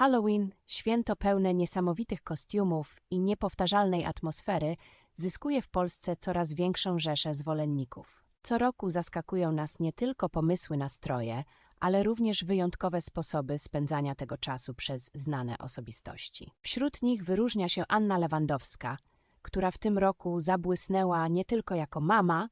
Halloween, święto pełne niesamowitych kostiumów i niepowtarzalnej atmosfery, zyskuje w Polsce coraz większą rzeszę zwolenników. Co roku zaskakują nas nie tylko pomysły na stroje, ale również wyjątkowe sposoby spędzania tego czasu przez znane osobistości. Wśród nich wyróżnia się Anna Lewandowska, która w tym roku zabłysnęła nie tylko jako mama,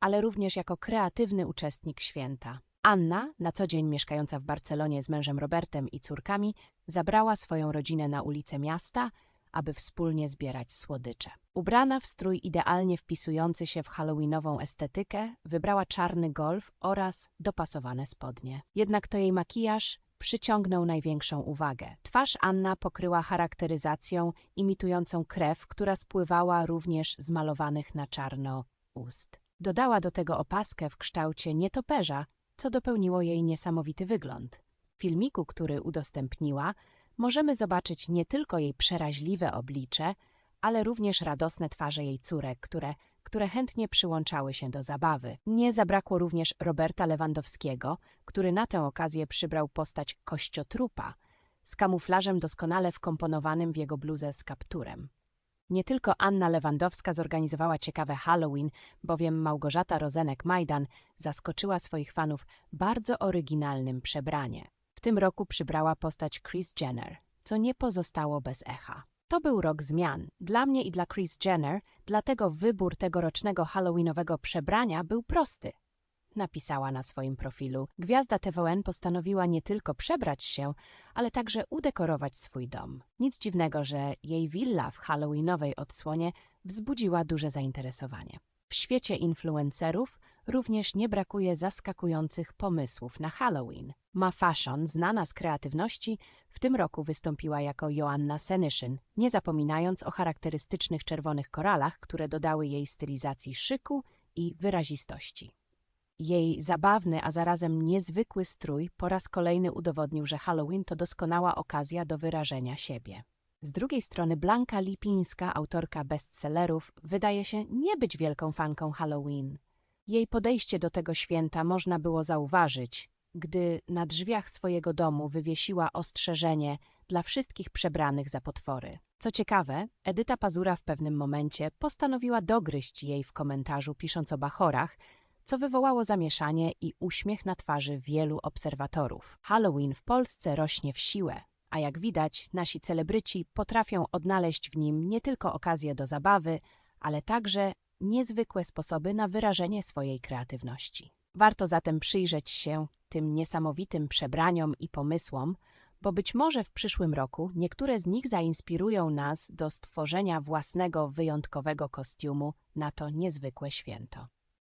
ale również jako kreatywny uczestnik święta. Anna, na co dzień mieszkająca w Barcelonie z mężem Robertem i córkami, zabrała swoją rodzinę na ulice miasta, aby wspólnie zbierać słodycze. Ubrana w strój idealnie wpisujący się w halloweenową estetykę, wybrała czarny golf oraz dopasowane spodnie. Jednak to jej makijaż przyciągnął największą uwagę. Twarz Anna pokryła charakteryzacją imitującą krew, która spływała również z malowanych na czarno ust. Dodała do tego opaskę w kształcie nietoperza, co dopełniło jej niesamowity wygląd. W filmiku, który udostępniła, możemy zobaczyć nie tylko jej przeraźliwe oblicze, ale również radosne twarze jej córek, które, które chętnie przyłączały się do zabawy. Nie zabrakło również Roberta Lewandowskiego, który na tę okazję przybrał postać kościotrupa, z kamuflażem doskonale wkomponowanym w jego bluzę z kapturem. Nie tylko Anna Lewandowska zorganizowała ciekawe Halloween, bowiem Małgorzata Rozenek-Majdan zaskoczyła swoich fanów bardzo oryginalnym przebraniem. W tym roku przybrała postać Kris Jenner, co nie pozostało bez echa. To był rok zmian. Dla mnie i dla Kris Jenner, dlatego wybór tegorocznego halloweenowego przebrania był prosty. Napisała na swoim profilu. Gwiazda TVN postanowiła nie tylko przebrać się, ale także udekorować swój dom. Nic dziwnego, że jej willa w halloweenowej odsłonie wzbudziła duże zainteresowanie. W świecie influencerów również nie brakuje zaskakujących pomysłów na Halloween. Ma Fashion, znana z kreatywności, w tym roku wystąpiła jako Joanna Senyszyn, nie zapominając o charakterystycznych czerwonych koralach, które dodały jej stylizacji szyku i wyrazistości. Jej zabawny, a zarazem niezwykły strój po raz kolejny udowodnił, że Halloween to doskonała okazja do wyrażenia siebie. Z drugiej strony Blanka Lipińska, autorka bestsellerów, wydaje się nie być wielką fanką Halloween. Jej podejście do tego święta można było zauważyć, gdy na drzwiach swojego domu wywiesiła ostrzeżenie dla wszystkich przebranych za potwory. Co ciekawe, Edyta Pazura w pewnym momencie postanowiła dogryźć jej w komentarzu, pisząc o bachorach, co wywołało zamieszanie i uśmiech na twarzy wielu obserwatorów. Halloween w Polsce rośnie w siłę, a jak widać, nasi celebryci potrafią odnaleźć w nim nie tylko okazję do zabawy, ale także niezwykłe sposoby na wyrażenie swojej kreatywności. Warto zatem przyjrzeć się tym niesamowitym przebraniom i pomysłom, bo być może w przyszłym roku niektóre z nich zainspirują nas do stworzenia własnego wyjątkowego kostiumu na to niezwykłe święto.